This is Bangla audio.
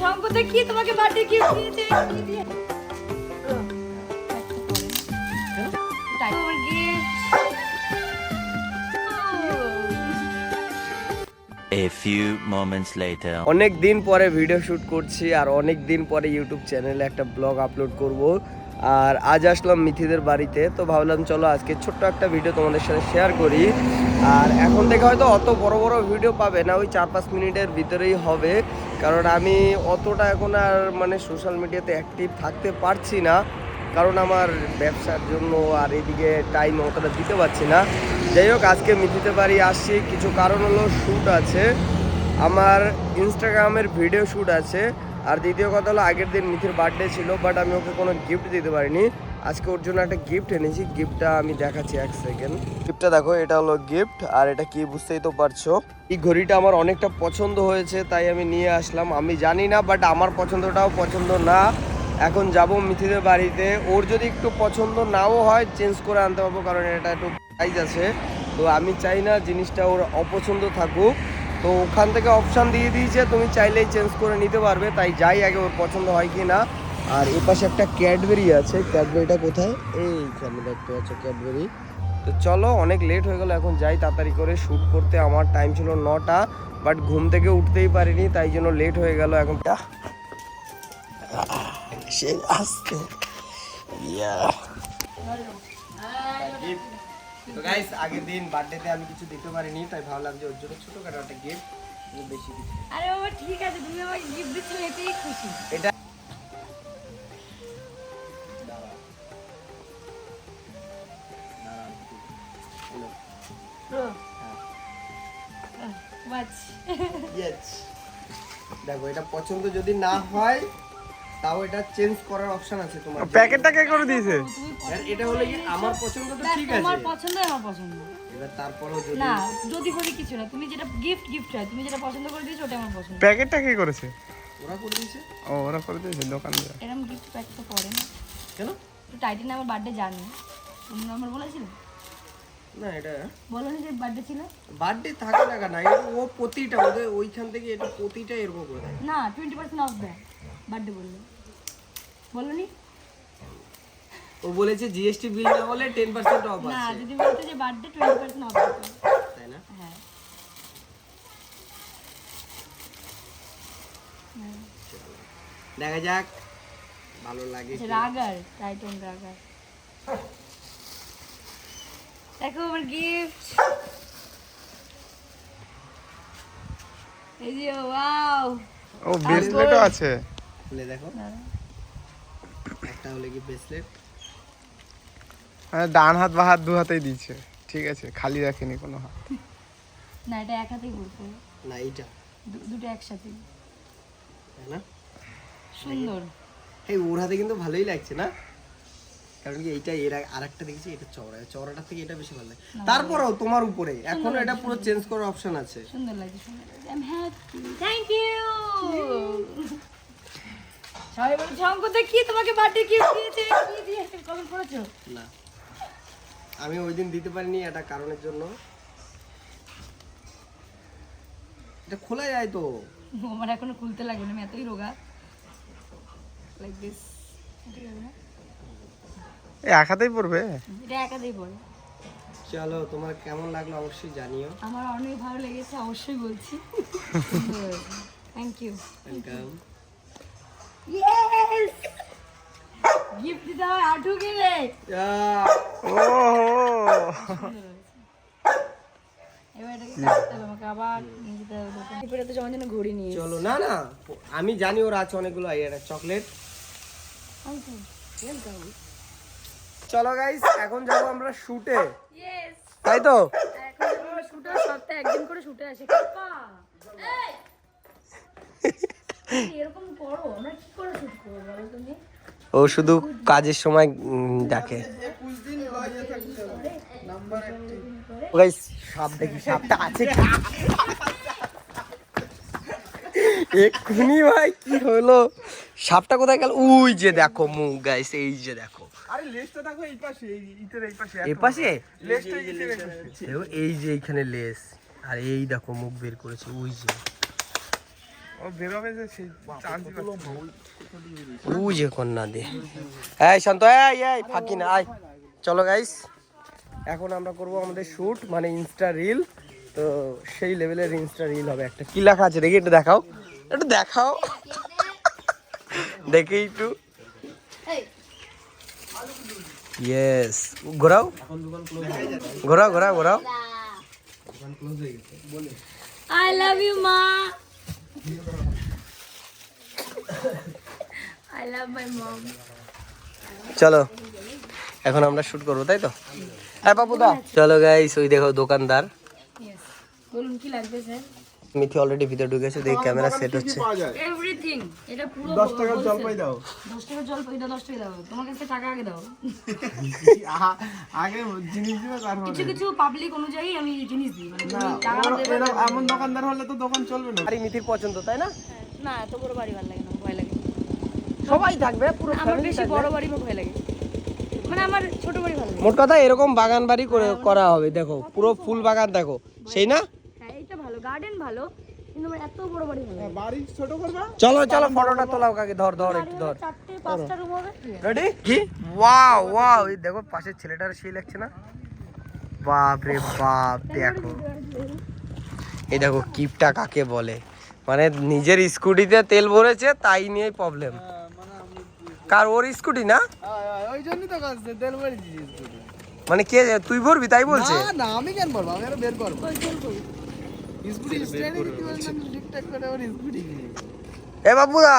ঝঙ্কু দেখি তোমাকে বার্থডে দিয়েছে কি gift A few moments later. অনেক দিন পরে ভিডিও শুট করছি আর অনেক দিন পরে ইউটিউব চ্যানেলে একটা ব্লগ আপলোড করব আর আজ আসলাম মিথিদের বাড়িতে, তো ভাবলাম চলো আজকে ছোট্ট একটা ভিডিও তোমাদের সাথে শেয়ার করি। আর এখন থেকে হয়তো অত বড় বড় ভিডিও পাবে না, ওই চার পাঁচ মিনিটের ভিতরেই হবে। কারণ আমি অতটা এখন আর মানে সোশ্যাল মিডিয়াতে অ্যাক্টিভ থাকতে পারছি না, কারণ আমার ব্যবসার জন্য আর এদিকে টাইম অতটা দিতে পারছি না। যাই হোক, আজকে মিথিতে বাড়ি আসছি, কিছু কারণ হলো শ্যুট আছে। আমার ইনস্টাগ্রামের ভিডিও শ্যুট আছে। আর দ্বিতীয় কথা হলো, আগের দিন মিথির বার্থডে ছিল বাট আমি ওকে কোনো গিফট দিতে পারিনি। আজকে ওর জন্য একটা গিফট এনেছি গিফটটা আমি দেখাচ্ছি এক সেকেন্ড গিফটটা দেখো, এটা হলো গিফট আর এটা কি বুঝতেই তো পারছ। এই ঘড়িটা আমার অনেকটা পছন্দ হয়েছে, তাই আমি নিয়ে আসলাম। আমি জানি না বাট আমার পছন্দটাও পছন্দ না। এখন যাব মিথিদের বাড়িতে। ওর যদি একটু পছন্দ নাও হয় চেঞ্জ করে আনতে পারব, কারণ এটা একটু প্রাইজ আছে। তো আমি চাই না জিনিসটা ওর অপছন্দ থাকুক। তো ওখান থেকে অপশান দিয়ে দিয়েছে, তুমি চাইলেই চেঞ্জ করে নিতে পারবে, তাই যাই আগে ওর পছন্দ হয় কি না আর এ পাশে একটা ক্যাডবেরি আছে ক্যাডবেরিটা কোথায়? এইখানে দেখতে পাচ্ছ ক্যাডবেরি তো চলো, অনেক লেট হয়ে গেল, এখন যাই তাড়াতাড়ি করে শ্যুট করতে, আমার টাইম ছিল নটা বাট ঘুম থেকে উঠতেই পারিনি, তাই জন্য লেট হয়ে গেল এখন। সে আসতে তো গাইস আগের দিন বার্থডেতে আমি কিছু দিতে পারিনি তাই ভাবলাম যে ওর জন্য ছোটখাটো একটা গিফট বেশি কিছু আরে বাবা ঠিক আছে তুমি আমাকে গিফট দিচ্ছ এতেই খুশি এটা দেখো এটা পছন্দ যদি না হয় তাও এটা চেঞ্জ করার অপশন আছে তোমার। প্যাকেটটা কে করে দিয়েছে? এটা হলো কি আমার পছন্দ তো ঠিক আছে। তোমার পছন্দ আমার পছন্দ। এবার তারপরেও যদি না যদি বলি কিছু না। তুমি যেটা গিফট গিফট হয় তুমি যেটা পছন্দ করে দিয়েছ ওটা আমার পছন্দ। প্যাকেটটা কে করেছে? ওরা করে দিয়েছে। ও ওরা করে দিয়েছে দোকানদার। এরকম গিফট প্যাক তো করে না। কেন? তো টাইটেন আমার বার্থডে জানি। তুমি আমার বলেছিলে? না এটা বলো যে বার্থডে ছিল। বার্থডে থাকে টাকা না ও প্রতিটা ওদের ওইখান থেকে এটা প্রতিটা এরকম করে দেয়। না টোয়েন্টি পার্সেন্ট অফ দেয়। বার্থডে বলল। বলো নি ও বলেছে জিএসটি বিল না টেন পার্সেন্ট অফ না যদি বলতো যে বার্থডে টোয়েন্টি পার্সেন্ট অফ দিত তাই না? হ্যাঁ। দেখা যাক ভালো লাগে রাগার টাইটন রাগার। দেখো আমার গিফট এই যে ওয়াও ও ব্রেসলেটও আছে। খুলে দেখো। একটা হলে কি ব্রেসলেট মানে ডান হাত বা হাত দু হাতেই দিয়েছে ঠিক আছে খালি রাখেনি কোনো হাত। না এটা এক হাতেই বলতে না এইটা। দুটো একসাথে। তাই না? সুন্দর। এই ওর হাতে কিন্তু ভালোই লাগছে না? কারণ কি এইটা এর আর একটা দেখেছি এটা চওড়া। চওড়াটার থেকে এটা বেশি ভালো লাগে। তারপরেও তোমার উপরে। এখনও এটা পুরো চেঞ্জ করার অপশন আছে। সুন্দর লাগছে সুন্দর লাগছে। I am happy thank you সবাই বলে ঝঙ্কু দেখি তোমাকে বার্থডে গিফট দিয়েছে কি দিয়েছে কমেন্ট করেছ না। আমি ওই দিন দিতে পারিনি একটা কারণের জন্য। এটা খোলা যায় তো। আমার এখনও খুলতে লাগবে না আমি এতই রোগা। লাইক দিস এই এক হাতেই পড়বে? এটা একাতেই পড়ে চলো তোমার কেমন লাগল অবশ্যই জানিও। আমার অনেক ভালো লেগেছে অবশ্যই বলছি। থ্যাংক ইউ ওয়েলকাম তো জমার জন্য ঘড়ি নিয়ে চলো না না আমি জানি ওর আছে অনেকগুলো চকলেট। চলো গাইস এখন যাব আমরা শুটে। তাই তো? শুটে একদিন করে শুটে আসি। এরকম করো আমরা কি করে শুট করব তুমি? ও শুধু কাজের সময় ডাকে। সাপ দেখি সাপটা আছে এক্ষুনি ভাই কি হলো? সাপটা কোথায় গেল? ওই যে দেখো মুখ গাইস এই যে দেখো। এই যে এইখানে লেস আর এই দেখো মুখ বের করেছে ওই যে। যে কন্যা দে। এই শান্ত এই এই ফাঁকি না আয়। চলো গাইস এখন আমরা করব আমাদের শুট মানে ইনস্টা রিল তো সেই লেভেলের ইনস্টা রিল হবে একটা। কি লেখা আছে? দেখি একটু দেখাও। একটু দেখাও। দেখি একটু। ইয়েস ঘোরাও। ঘোরাও ঘোরাও ঘোরাও। আই লাভ ইউ মা। চলো এখন আমরা শুট করব তাই তো? হ্যাঁ বাবুদা চলো গাইস ওই দেখো দোকানদার। বলুন কি লাগবে স্যার মিথি অলরেডি ভিতরে ঢুকেছে দেখি ক্যামেরা সেট হচ্ছে। এভরিথিং এটা পুরো দশ টাকার জলপাই দাও। দশ টাকা জল এটা দশ টাকা দাও। তোমার কাছে টাকা আগে দাও। আগে জিনিস দিবে তারপরে কিছু কিছু পাবলিক অনুযায়ী আমি জিনিস দিই মানে টাকা দেবে এমন দোকানদার হলে তো দোকান চলবে না। বাড়ি মিথির পছন্দ তাই না? না এত বড় বাড়ি ভালো লাগে না ভয় লাগে। সবাই থাকবে পুরো আমার বেশি বড় বাড়ি ভয় লাগে। মানে আমার ছোট বাড়ি ভালো লাগে। মোট কথা এরকম বাগান বাড়ি করে করা হবে দেখো পুরো ফুল বাগান দেখো। সেই না? ভালো গার্ডেন ভালো কিন্তু আমার এত বড় বাড়ি ভালো বাড়ি ছোট করবা? চলো চলো ফটোটা তোলাও কাকে ধর ধর একটু ধর। চারটে পাঁচটা রুম হবে। রেডি কি? ওয়াও ওয়াও এই দেখো পাশের ছেলেটার সেই লাগছে না? বাপ রে বাপ দেখো। এই দেখো কিপটা কাকে বলে? মানে নিজের স্কুটিতে তেল ভরেছে তাই নিয়ে প্রবলেম কার ওর স্কুটি না? ওই জন্যই তো কাজ তেল ভরে দিয়েছিস মানে কে তুই ভরবি তাই বলছে? না না আমি কেন বলব আমি আরও বের করব। এ বাবুদা